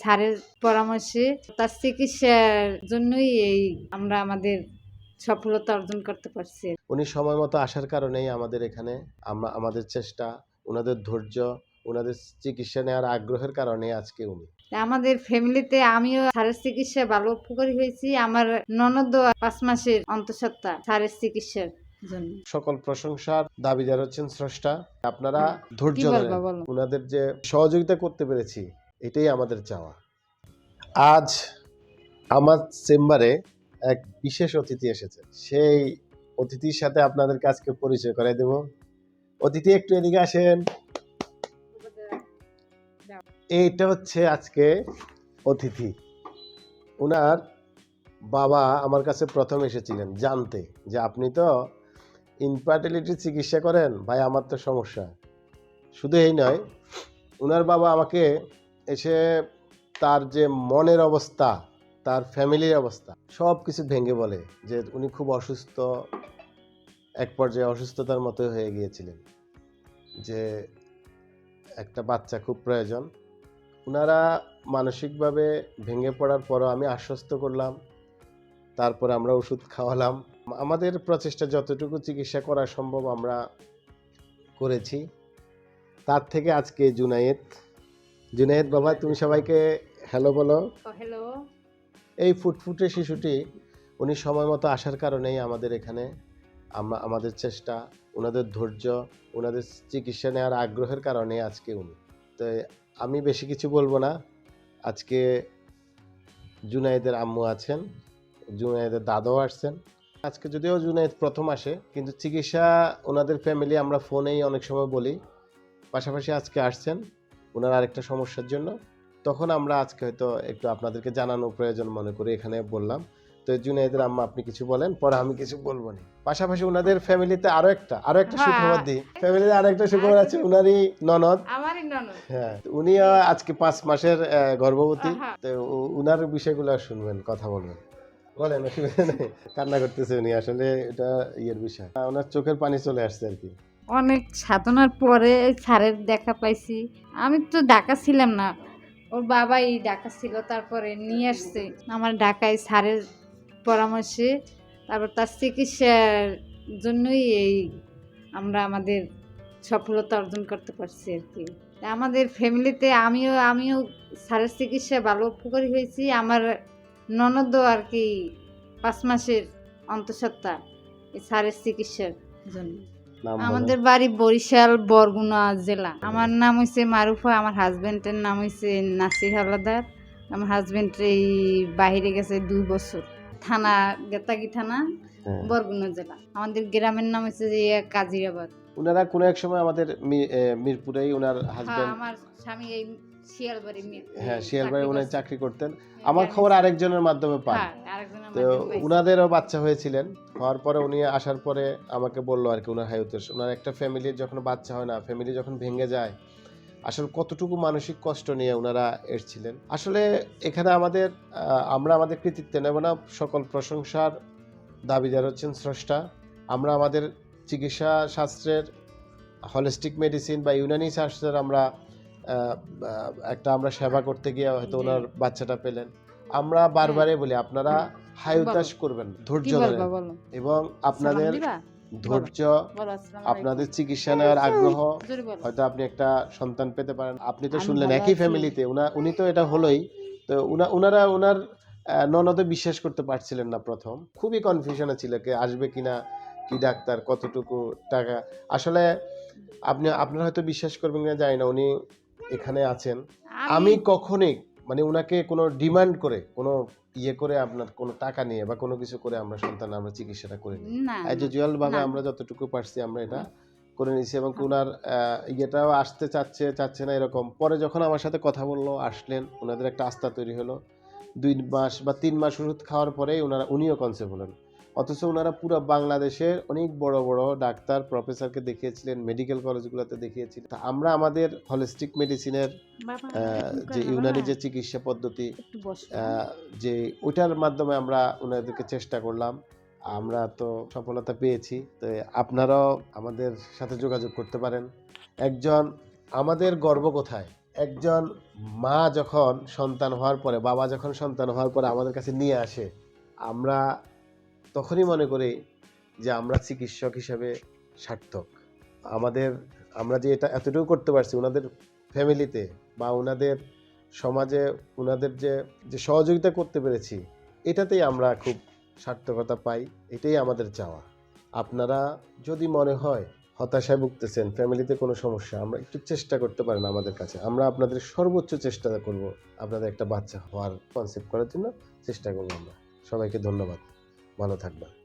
স্যারের পরামর্শে তার চিকিৎসার জন্যই এই আমরা আমাদের সফলতা অর্জন করতে পারছি। উনি সময় মতো আসার কারণেই আমাদের এখানে আমরা আমাদের চেষ্টা ওনাদের ধৈর্য ওনাদের চিকিৎসা নেওয়ার আগ্রহের কারণে আজকে উনি। আমাদের ফ্যামিলিতে আমিও স্যারের চিকিৎসা ভালো উপকারী হয়েছি। আমার ননদ পাঁচ মাসের অন্তঃসত্ত্বা স্যারের চিকিৎসার সকল প্রশংসার দাবিদার হচ্ছেন স্রষ্টা। আপনারা ধৈর্য বলো। ওনাদের যে সহযোগিতা করতে পেরেছি এটাই আমাদের চাওয়া। আজ আমার চেম্বারে এক বিশেষ অতিথি এসেছে। সেই অতিথির সাথে আপনাদের আজকে পরিচয় করাই দেব। অতিথি, একটু এদিকে আসেন। এইটা হচ্ছে আজকে অতিথি। ওনার বাবা আমার কাছে প্রথম এসেছিলেন জানতে যে আপনি তো ইনফার্টিলিটির চিকিৎসা করেন, ভাই আমার তো সমস্যা। শুধু এই নয় ওনার বাবা আমাকে এসে তার যে মনের অবস্থা, তার ফ্যামিলির অবস্থা, সব কিছু ভেঙে বলে যে উনি খুব অসুস্থ, এক পর্যায়ে অসুস্থতার মতো হয়ে গিয়েছিলেন। যে একটা বাচ্চা খুব প্রয়োজন। ওনারা মানসিকভাবে ভেঙে পড়ার পরও আমি আশ্বস্ত করলাম। তারপরে আমরা ওষুধ খাওয়ালাম। আমাদের প্রচেষ্টা যতটুকু চিকিৎসা করা সম্ভব আমরা করেছি। তার থেকে আজকে জুনায়েদ জুনায়েদ বাবা তুমি সবাইকে হ্যালো বলো। হ্যালো এই ফুটফুটে শিশুটি উনি সময় মতো আসার কারণেই আমাদের এখানে আমরা আমাদের চেষ্টা ওনাদের ধৈর্য ওনাদের চিকিৎসা নেওয়ার আগ্রহের কারণে আজকে উনি। তো আমি বেশি কিছু বলব না। আজকে জুনায়েদের আম্মু আছেন জুনায়েদের দাদাও আসছেন। আজকে যদিও জুনায়েদ প্রথম আসে কিন্তু চিকিৎসা ওনাদের ফ্যামিলি আমরা ফোনেই অনেক সময় বলি। পাশাপাশি আজকে আসছেন। ওনার আরেকটা সমস্যার জন্য। তখন আমরা আজকে হয়তো একটু আপনাদেরকে জানানো প্রয়োজন মনে করি এখানে বললাম। তো জুনাইদের আম্মা আপনি কিছু বলেন পরে আমি কিছু বলব না। পাশাপাশি ওনাদের ফ্যামিলিতে আরও একটা আরও একটা হ্যাঁ। সুখবর দিই। ফ্যামিলিতে আরও একটা সুখবর আছে উনারই ননদ। আমারই ননদ। হ্যাঁ উনিও আজকে পাঁচ মাসের গর্ভবতী। আহা। তো উ- উনার বিষয়গুলো শুনবেন কথা বলবেন। বলেন কান্না করতেছে উনি আসলে এটা ইয়ের বিষয়। ওনার চোখের পানি চলে আসছে আর কি। অনেক সাধনার পরে স্যারের দেখা পাইছি। আমি তো ঢাকা ছিলাম না। ওর বাবাই ঢাকা ছিল, তারপরে নিয়ে আসছে। আমার ঢাকায় স্যারের পরামর্শে, তারপর তার চিকিৎসার জন্যই এই আমরা আমাদের সফলতা অর্জন করতে পারছি আর কি। আমাদের ফ্যামিলিতে আমিও আমিও স্যারের চিকিৎসা ভালো উপকারী হয়েছি। আমার ননদও আর কি পাঁচ মাসের অন্তঃসত্ত্বা এই স্যারের চিকিৎসার জন্য। আমাদের বাড়ি বরিশাল বরগুনা জেলা। আমার নাম হইছে মারুফা আমার হাজবেন্ডের নাম হইছে নাসির হালাদার। আমার হাজবেন্ড এই বাহিরে গেছে দুই বছর। থানা গেতাগি থানা হ্যাঁ। বরগুনা জেলা। আমাদের গ্রামের নাম হচ্ছে যে কাজিরাবাদ। ওনারা কোনো এক সময় আমাদের মিরপুরেই ওনার হ্যাঁ হাজবেন্ড আমার স্বামী এই হ্যাঁ শিয়ালবাড়ি উনি চাকরি করতেন। হ্যাঁ, আমার খবর আরেকজনের মাধ্যমে পাই হ্যাঁ, তো উনাদেরও বাচ্চা হয়েছিলেন। হওয়ার পরে উনি আসার পরে আমাকে বলল আর কি উনার হায়ুতে ওনার একটা ফ্যামিলির যখন বাচ্চা হয় না ফ্যামিলি যখন ভেঙে যায় আসলে কতটুকু মানসিক কষ্ট নিয়ে ওনারা এসেছিলেন। আসলে এখানে আমাদের আমরা আমাদের কৃতিত্ব নেব না। সকল প্রশংসার দাবিদার হচ্ছেন স্রষ্টা। আমরা আমাদের চিকিৎসা শাস্ত্রের হলিস্টিক মেডিসিন বা ইউনানি শাস্ত্রের আমরা একটা আমরা সেবা করতে গিয়ে হয়তো ওনার বাচ্চাটা পেলেন। আমরা বারবারই বলি আপনারা হায়ুতাস করবেন ধৈর্য ধরেন। এবং আপনাদের ধৈর্য আপনাদের চিকিৎসা নেওয়ার আগ্রহ। হয়তো আপনি একটা সন্তান পেতে পারেন। আপনি তো শুনলেন একই ফ্যামিলিতে উনা উনি তো এটা হলোই। তো উনা- উনারা উনার ননদে বিশ্বাস করতে পারছিলেন না প্রথম। খুবই কনফিউশনে ছিল কে আসবে কিনা কি ডাক্তার কতটুকু টাকা। আসলে আপনি আপনারা হয়তো বিশ্বাস করবেন কিনা জানি না। উনি এখানে আছেন। আমি কখনই মানে উনাকে কোনো ডিমান্ড করে কোনো ইয়ে করে আপনার কোনো টাকা নিয়ে বা কোনো কিছু করে আমরা সন্তান আমরা চিকিৎসাটা করি না অ্যাজ ইউজুয়াল ভাবে আমরা যতটুকু পারছি আমরা এটা করে নিয়েছি এবং ওনার আহ, ইয়েটাও আসতে চাচ্ছে চাচ্ছে না এরকম। পরে যখন আমার সাথে কথা বলল আসলেন ওনাদের একটা আস্থা তৈরি হলো। দুই মাস বা তিন মাস ওষুধ খাওয়ার পরেই ওনারা উনিও কনসেপ্ট হলেন। অথচ ওনারা পুরো বাংলাদেশের অনেক বড় বড় ডাক্তার প্রফেসরকে দেখিয়েছিলেন মেডিকেল কলেজগুলোতে দেখিয়েছিলেন। তা আমরা আমাদের হলিস্টিক মেডিসিনের যে ইউনানি যে চিকিৎসা পদ্ধতি যে ওটার মাধ্যমে আমরা ওনাদেরকে চেষ্টা করলাম। আমরা তো সফলতা পেয়েছি। তো আপনারাও আমাদের সাথে যোগাযোগ করতে পারেন। একজন আমাদের গর্ব কোথায়? একজন মা যখন সন্তান হওয়ার পরে বাবা যখন সন্তান হওয়ার পরে আমাদের কাছে নিয়ে আসে আমরা তখনই মনে করি যে আমরা চিকিৎসক হিসেবে সার্থক। আমাদের, আমরা যে এটা এতটুকু করতে পারছি ওনাদের ফ্যামিলিতে বা ওনাদের সমাজে, ওনাদের যে যে সহযোগিতা করতে পেরেছি, এটাতেই আমরা খুব সার্থকতা পাই, এটাই আমাদের চাওয়া। আপনারা যদি মনে হয় হতাশায় ভুগতেছেন, ফ্যামিলিতে কোনো সমস্যা, আমরা একটু চেষ্টা করতে পারেন আমাদের কাছে। আমরা আপনাদের সর্বোচ্চ চেষ্টা করব আপনাদের একটা বাচ্চা হওয়ার কনসেপ্ট করার জন্য চেষ্টা করব আমরা। সবাইকে ধন্যবাদ। ভালো থাকবেন।